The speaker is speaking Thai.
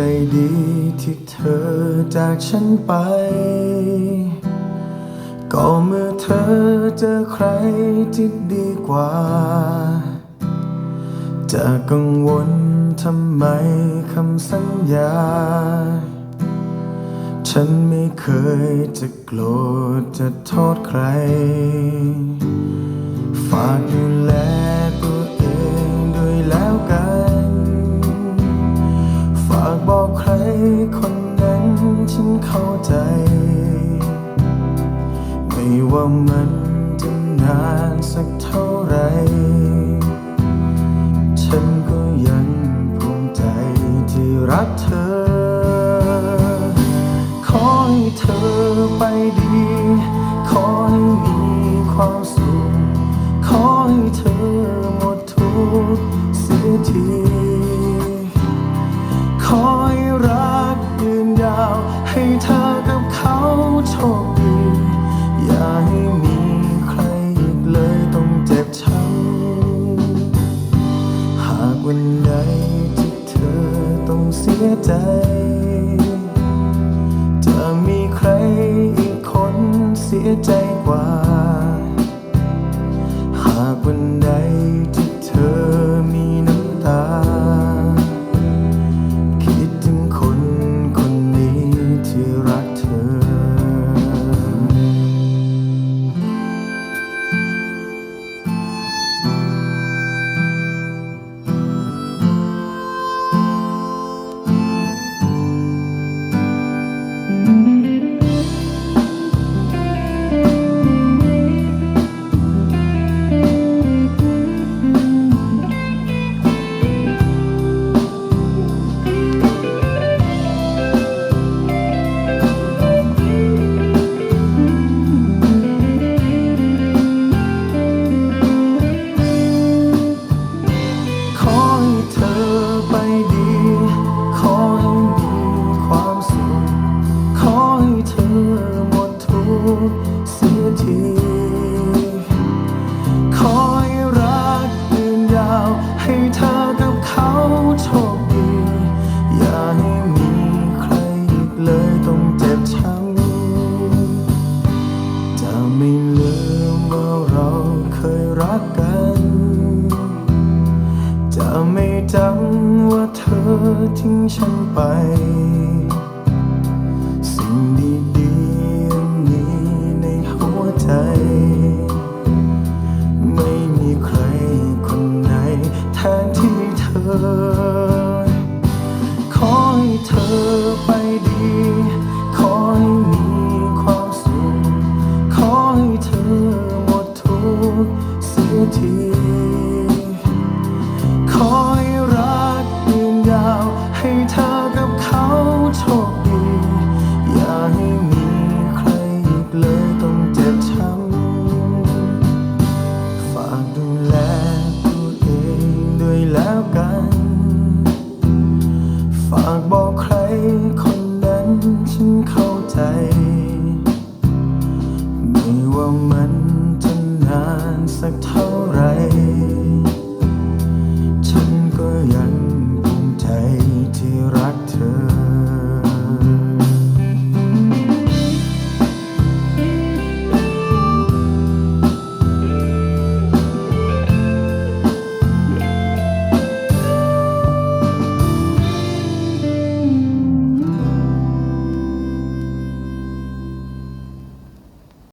ใจดีที่เธอจากฉันไป ก็เมื่อเธอเจอใครที่ดีกว่า จะกังวลทำไมคำสัญญา ฉันไม่เคยจะโกรธจะโทษใคร ฝากดูแล เข้าใจ ไม่ว่ามันจะนานสักเท่าไหรฉันก็ยังภูมิใจที่รักเธอ ขอให้เธอไปดี ขอให้มีความสุข ขอให้เธอหมดทุกข์เสียที จะมีใครอีกคนเสียใจกว่า หากวันใดที่เธอ จังว่าเธอทิ้งฉันไป สิ่งดีๆย่งนี้ในหัวใจ ไม่มีใครคนไหนแทนที่เธอ ขอให้เธอไปดี ขอให้มีความสุข ขอให้เธอหมดทุกข์เสียที